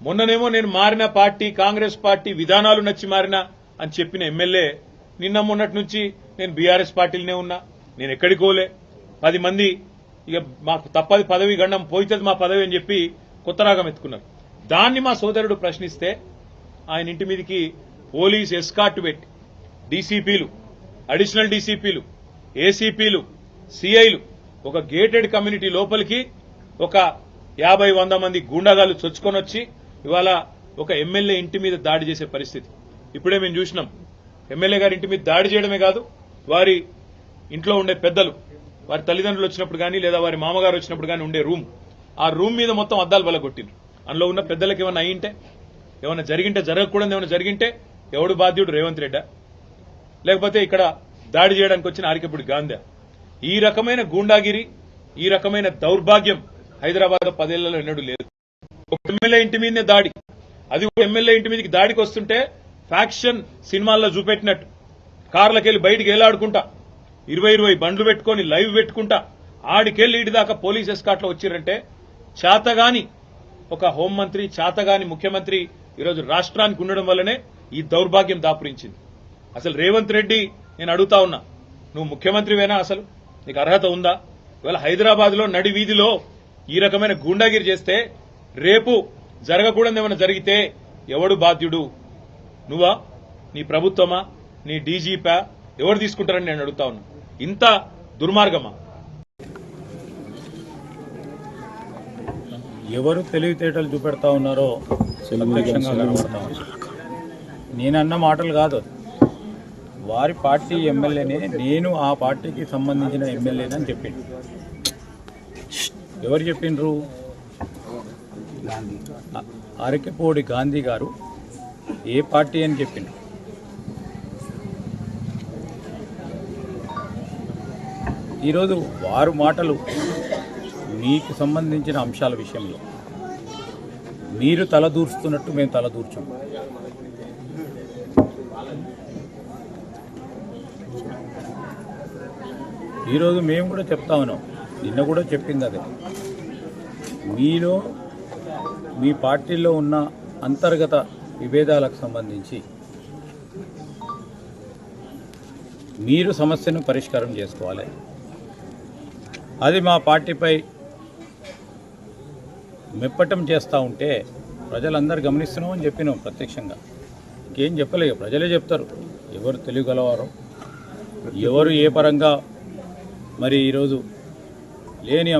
మొన్ననేమో నేను మారిన party Congress party విధానాలు నచ్చి మారిన అని చెప్పిన ఎమ్మెల్యే నిన్న మొన్నటి నుంచి నేను బీఆర్ఎస్ పార్టీలోనే ఉన్నా నేను ఎక్కడికోలే పది మంది ఇక మాకు తప్పది పదవి గండం పోయితుంది మా పదవి అని చెప్పి కొత్త రాగం ఎత్తుకున్నారు. దాన్ని మా సోదరుడు ప్రశ్నిస్తే ఆయన ఇంటి మీదకి పోలీస్ ఎస్కాట్ పెట్టి డీసీపీలు అడిషనల్ డీసీపీలు ఏసీపీలు సిఐలు ఒక గేటెడ్ కమ్యూనిటీ లోపలికి ఒక యాభై వంద మంది గూండాగాలు చొచ్చుకొని వచ్చి ఇవాళ ఒక ఎమ్మెల్యే ఇంటి మీద దాడి చేసే పరిస్థితి. ఇప్పుడే మేము చూసినాం. ఎమ్మెల్యే గారి ఇంటి మీద దాడి చేయడమే కాదు వారి ఇంట్లో ఉండే పెద్దలు వారి తల్లిదండ్రులు వచ్చినప్పుడు కానీ లేదా వారి మామగారు వచ్చినప్పుడు కానీ ఉండే రూమ్. ఆ రూమ్ మీద మొత్తం అద్దాలు బలగొట్టిండ్రు. అందులో ఉన్న పెద్దలకు ఏమైనా అయ్యింటే ఏమైనా జరిగింటే జరగకూడదు ఏమైనా జరిగింటే ఎవడు బాధ్యుడు? రేవంత్ రెడ్డా. లేకపోతే ఇక్కడ దాడి చేయడానికి వచ్చిన ఆరికపుడి గాంధీ. ఈ రకమైన గూండాగిరి ఈ రకమైన దౌర్భాగ్యం హైదరాబాద్ పదేళ్ళలో ఎన్నడూ లేదు. ఒక ఎమ్మెల్యే ఇంటి మీదనే దాడి. అది ఒక ఎమ్మెల్యే ఇంటి మీదకి దాడికి వస్తుంటే ఫ్యాక్షన్ సినిమాల్లో చూపెట్టినట్టు. కార్లకెళ్ళి బయటికి వేలాడుకుంటా ఇరవై ఇరవై బండ్లు పెట్టుకొని లైవ్ పెట్టుకుంటా. ఆడికెళ్ళి ఇటు దాకా పోలీస్ ఎస్కాట్లో వచ్చిరంటే చేతగాని ఒక హోంమంత్రి చేతగాని ముఖ్యమంత్రి ఈరోజు రాష్ట్రానికి ఉండడం వల్లనే ఈ దౌర్భాగ్యం దాపురించింది. అసలు రేవంత్ రెడ్డి నేను అడుగుతా ఉన్నా నువ్వు ముఖ్యమంత్రివేనా అసలు? నీకు అర్హత ఉందా? ఇవాళ హైదరాబాద్లో నడి వీధిలో ఈ రకమైన గూండాగిరి చేస్తే రేపు జరగకూడదు ఏమైనా జరిగితే ఎవడు బాధ్యుడు? నువ్వా? నీ ప్రభుత్వమా? నీ డీజీపా? ఎవరు తీసుకుంటారని నేను అడుగుతా ఉన్నా. ఇంత దుర్మార్గమా? ఎవరు తెలివితేటలు చూపెడతా ఉన్నారో నేనన్న మాటలు కాదు. వారి పార్టీ ఎమ్మెల్యేనే నేను ఆ పార్టీకి సంబంధించిన ఎమ్మెల్యేనని అని చెప్పిండు. ఎవరు చెప్పిండ్రు? అరకెపోడి గాంధీ గారు ఏ పార్టీ అని చెప్పిండు ఈరోజు వారు మాటలు మీకు సంబంధించిన అంశాల విషయంలో. మీరు తలదూర్చుతున్నట్టు మేము తలదూర్చాం ఈరోజు మేము కూడా చెప్తా ఉన్నాం. నిన్న కూడా చెప్పింది అదే. మీలో మీ పార్టీలో ఉన్న అంతర్గత విభేదాలకు సంబంధించి మీరు సమస్యను పరిష్కారం చేసుకోవాలి. అది మా పార్టీపై మెప్పటం చేస్తూ ఉంటే ప్రజలందరూ గమనిస్తున్నామని చెప్పినాం ప్రత్యక్షంగా. ఇంకేం చెప్పలేదు ప్రజలే చెప్తారు. ఎవరు తెలియగలవారో ఎవరు ఏ పరంగా మరి ఈరోజు లేని